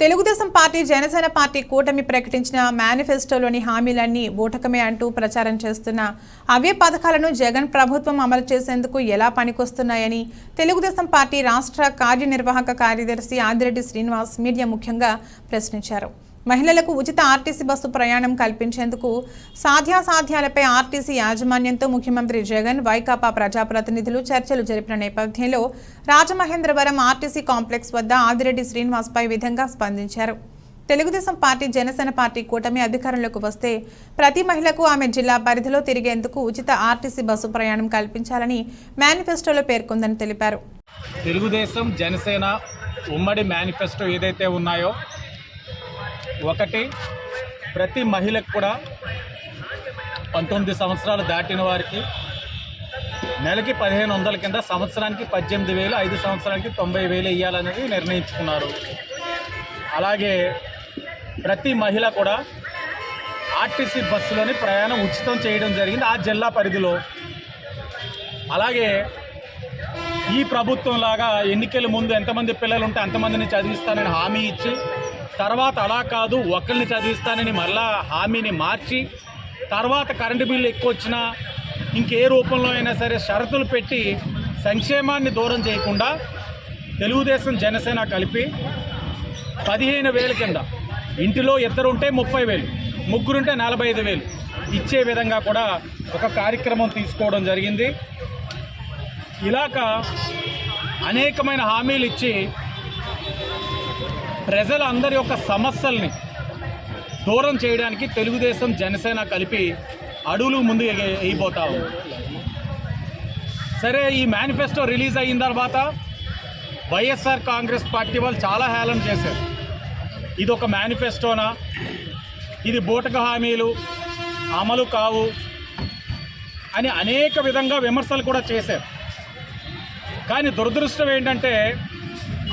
Telugu Desam party Janasena party కూటమి ప్రకటించిన మేనిఫెస్టోలోని హామీలన్నీ బూటకమే అంటూ ప్రచారం చేస్తున్న అవే పథకాలను జగన్ ప్రభుత్వం అమలు చేసేందుకు ఎలా పనికొస్తున్నాయని తెలుగుదేశం పార్టీ రాష్ట్ర కార్యనిర్వాహక కార్యదర్శి ఆదిరెడ్డి శ్రీనివాస్ మీడియా ముఖ్యంగా ప్రశ్నించారు. మహిళలకు ఉచిత ఆర్టీసీ బస్సు ప్రయాణం కల్పించేందుకు సాధ్యాసాధ్యాలపై ఆర్టీసీ యాజమాన్యంతో ముఖ్యమంత్రి జగన్ వైకాపా ప్రజాప్రతినిధులు చర్చలు జరిపిన నేపథ్యంలో రాజమహేంద్రవరం ఆర్టీసీ కాంప్లెక్స్ వద్ద ఆదిరెడ్డి శ్రీనివాస్పై విధంగా స్పందించారు. తెలుగుదేశం పార్టీ జనసేన పార్టీ కూటమి అధికారంలోకి వస్తే ప్రతి మహిళకు ఆమె జిల్లా పరిధిలో తిరిగేందుకు ఉచిత ఆర్టీసీ బస్సు ప్రయాణం కల్పించాలని మేనిఫెస్టోలో పేర్కొందని తెలిపారు. తెలుగుదేశం జనసేన ఉమ్మడి మేనిఫెస్టో ఏదైతే ఉన్నాయో ఒకటి ప్రతి మహిళకు కూడా పంతొమ్మిది సంవత్సరాలు దాటిన వారికి నెలకి పదిహేను వందల కింద సంవత్సరానికి పద్దెనిమిది వేలు ఐదు సంవత్సరానికి తొంభై వేలు ఇవ్వాలనేది నిర్ణయించుకున్నారు. అలాగే ప్రతి మహిళ కూడా ఆర్టీసీ బస్సులోని ప్రయాణం ఉచితం చేయడం జరిగింది ఆ జిల్లా పరిధిలో. అలాగే ఈ ప్రభుత్వం లాగా ఎన్నికల ముందు ఎంతమంది పిల్లలు ఉంటే అంతమందిని చదివిస్తానని హామీ ఇచ్చి తర్వాత అలా కాదు ఒకరిని చదివిస్తానని మరలా హామీని మార్చి తర్వాత కరెంటు బిల్లు ఎక్కువ వచ్చినా ఇంకే రూపంలో అయినా సరే షరతులు పెట్టి సంక్షేమాన్ని దూరం చేయకుండా తెలుగుదేశం జనసేన కలిపి పదిహేను వేల కింద ఇంటిలో ఇద్దరు ఉంటే ముప్పై వేలు ముగ్గురుంటే నలభై ఐదు వేలు ఇచ్చే విధంగా కూడా ఒక కార్యక్రమం తీసుకోవడం జరిగింది. ఇలాక అనేకమైన హామీలు ఇచ్చి ప్రజలందరి యొక్క సమస్యల్ని దూరం చేయడానికి తెలుగుదేశం జనసేన కలిపి అడుగులు ముందు ఎగ- ఉంది. సరే ఈ మేనిఫెస్టో రిలీజ్ అయిన తర్వాత వైఎస్ఆర్ కాంగ్రెస్ పార్టీ వాళ్ళు చాలా హేళన చేశారు. ఇది ఒక మేనిఫెస్టోనా ఇది బూటక హామీలు? అమలు కావు? అని అనేక విధంగా విమర్శలు కూడా చేశారు. కానీ దురదృష్టం ఏంటంటే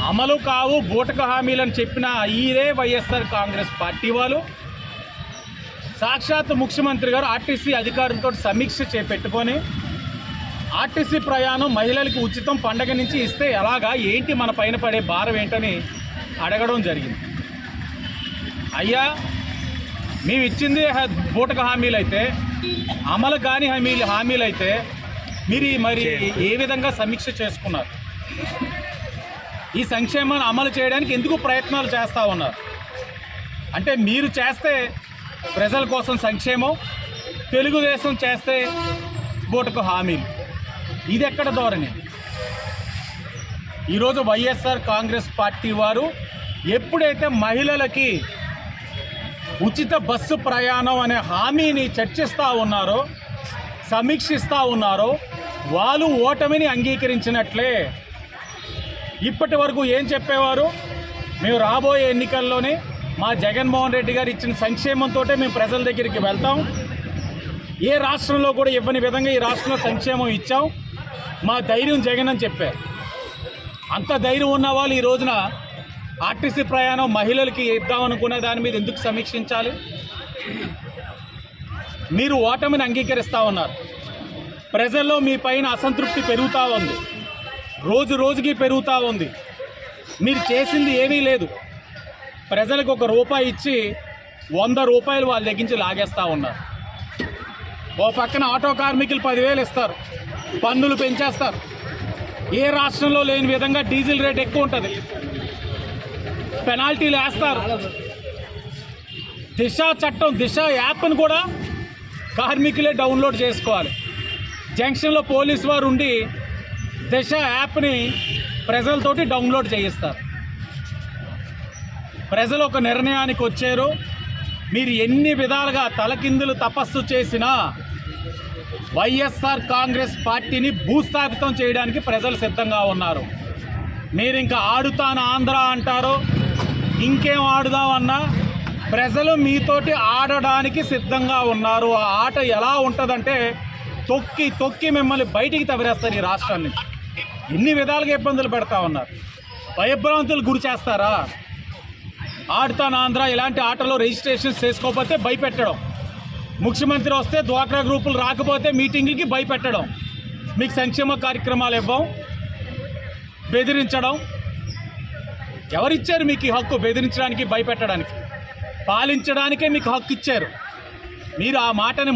అమలు కావు బూటక హామీలని చెప్పిన ఈరే వైఎస్ఆర్ కాంగ్రెస్ పార్టీ వాళ్ళు. సాక్షాత్ ముఖ్యమంత్రి గారు ఆర్టీసీ అధికారులతో సమీక్ష చేపెట్టుకొని ఆర్టీసీ ప్రయాణం మహిళలకు ఉచితం పండగ నుంచి ఇస్తే ఎలాగా ఏంటి మన పైన పడే భారం ఏంటని అడగడం జరిగింది. అయ్యా మేము ఇచ్చింది బూటక హామీలు అయితే అమలు కాని హామీలు హామీలు అయితే మీరు మరి ఏ విధంగా సమీక్ష చేసుకున్నారు? ఈ సంక్షేమాన్ని అమలు చేయడానికి ఎందుకు ప్రయత్నాలు చేస్తూ ఉన్నారు? అంటే మీరు చేస్తే ప్రజల కోసం సంక్షేమం తెలుగుదేశం చేస్తే బోటుకు హామీలు. ఇది ఎక్కడ ధోరణి? ఈరోజు వైఎస్ఆర్ కాంగ్రెస్ పార్టీ వారు ఎప్పుడైతే మహిళలకి ఉచిత బస్సు ప్రయాణం అనే హామీని చర్చిస్తూ ఉన్నారో సమీక్షిస్తూ ఉన్నారో వాళ్ళు ఓటమిని అంగీకరించినట్లే ఇప్పటి వరకు ఏం చెప్పేవారు? మేము రాబోయే ఎన్నికల్లోనే మా జగన్మోహన్ రెడ్డి గారు ఇచ్చిన సంక్షేమంతో మేము ప్రజల దగ్గరికి వెళ్తాం. ఏ రాష్ట్రంలో కూడా ఇవ్వని విధంగా ఈ రాష్ట్రంలో సంక్షేమం ఇచ్చాం. మా ధైర్యం జగన్ అని చెప్పారు. అంత ధైర్యం ఉన్న వాళ్ళు ఈ రోజున ఆర్టీసీ ప్రయాణం మహిళలకి ఇద్దామనుకునే దాని మీద ఎందుకు సమీక్షించాలి? మీరు ఓటమిని అంగీకరిస్తూ ఉన్నారు. ప్రజల్లో మీ పైన అసంతృప్తి పెరుగుతూ ఉంది. రోజు రోజుకి పెరుగుతూ ఉంది. మీరు చేసింది ఏమీ లేదు. ప్రజలకు ఒక రూపాయి ఇచ్చి వంద రూపాయలు వాళ్ళ దగ్గరించి లాగేస్తూ ఉన్నారు. ఓ పక్కన ఆటో కార్మికులు పదివేలు ఇస్తారు. పన్నులు పెంచేస్తారు. ఏ రాష్ట్రంలో లేని విధంగా డీజిల్ రేట్ ఎక్కువ ఉంటుంది. పెనాల్టీలు వేస్తారు. దిశ చట్టం దిశ యాప్ను కూడా కార్మికులే డౌన్లోడ్ చేసుకోవాలి. జంక్షన్లో పోలీస్ వారు ఉండి దశ యాప్ని ప్రజలతోటి డౌన్లోడ్ చేయిస్తారు. ప్రజలు ఒక నిర్ణయానికి వచ్చారు. మీరు ఎన్ని విధాలుగా తలకిందులు తపస్సు చేసినా వైఎస్ఆర్ కాంగ్రెస్ పార్టీని భూస్థాపితం చేయడానికి ప్రజలు సిద్ధంగా ఉన్నారు. మీరు ఇంకా ఆడుతాను ఆంధ్ర అంటారు ఇంకేం ఆడుదామన్నా ప్రజలు మీతోటి ఆడడానికి సిద్ధంగా ఉన్నారు. ఆ ఆట ఎలా ఉంటుందంటే తొక్కి తొక్కి మిమ్మల్ని బయటికి తవిరేస్తారు ఈ రాష్ట్రాన్ని. ఎన్ని విధాలుగా ఇబ్బందులు పెడతా ఉన్నారు? భయభ్రాంతులు గురి చేస్తారా? ఆడుతాను ఆంధ్ర? ఇలాంటి ఆటలో రిజిస్ట్రేషన్ చేసుకోకపోతే భయపెట్టడం. ముఖ్యమంత్రి వస్తే డ్వాక్రా గ్రూపులు రాకపోతే మీటింగ్లకి భయపెట్టడం. మీకు సంక్షేమ కార్యక్రమాలు ఇవ్వం బెదిరించడం. ఎవరిచ్చారు మీకు ఈ హక్కు? బెదిరించడానికి భయపెట్టడానికి. పాలించడానికే మీకు హక్కు ఇచ్చారు. మీరు ఆ మాటని